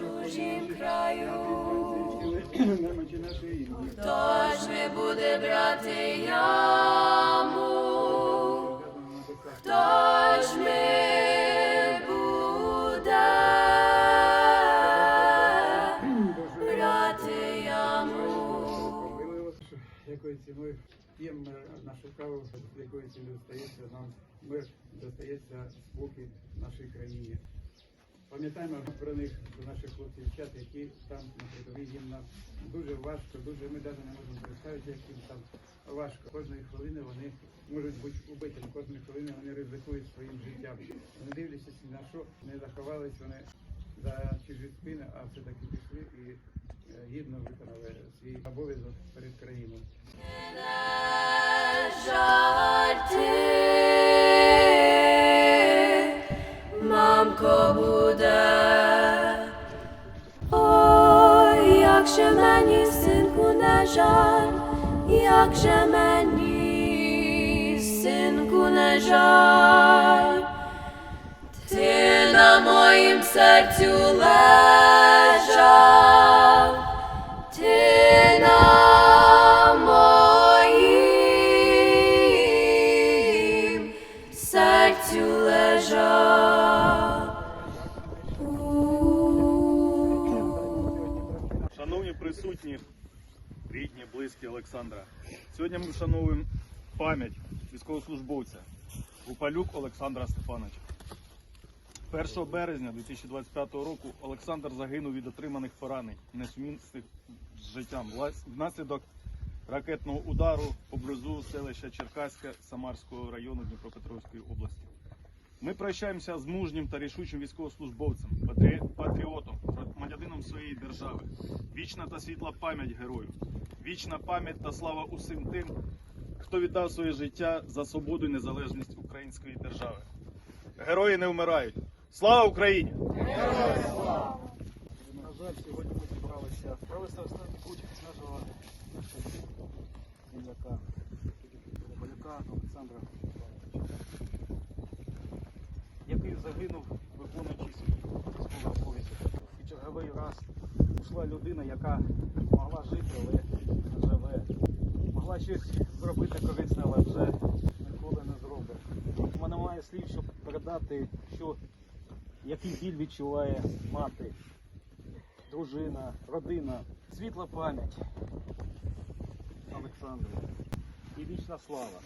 нашої ім'я. Хто ж не буде брати яму? Хто ж не буде брати яму? Якою ціною п'ємо ми нашу каву, якою ціною достається нам мир, достається спокій нашій країні. Пам'ятаємо про них, про наших хлопців дівчат, які там на передовій їм нам дуже важко, дуже ми навіть не можемо представити, як їм там важко. Кожної хвилини вони можуть бути убитими, кожної хвилини вони ризикують своїм життям. Не дивлячись на що, не заховались вони за чужі спини, а все-таки пішли і е, гідно виконали свій обов'язок перед країною. Мамко буде. Ой, як же мені, синку, не жаль, як же мені, синку, не жаль. Ти на моїм серцю лежав, ти на моїм серцю лежав. Присутні, рідні, близькі Олександра. Сьогодні ми вшановуємо пам'ять військовослужбовця Гупалюк Олександра Степановича. 1 березня 2025 року Олександр загинув від отриманих поранень, несумісних з життям внаслідок ракетного удару поблизу селища Черкаське Самарського району Дніпропетровської області. Ми прощаємося з мужнім та рішучим військовослужбовцем, патріотом, громадянином своєї держави. Вічна та світла пам'ять герою, вічна пам'ять та слава усім тим, хто віддав своє життя за свободу і незалежність української держави. Герої не вмирають. Слава Україні! На жаль, сьогодні ми зібралися провести останній путь нашого земляка, полюка Олександра який загинув, виконуючи свій черговий раз пішла людина, яка могла жити, але не живе. Могла щось зробити корисне, але вже ніколи не зробить. У мене немає слів, щоб передати, що який біль відчуває мати, дружина, родина, світла пам'ять Олександру і вічна слава.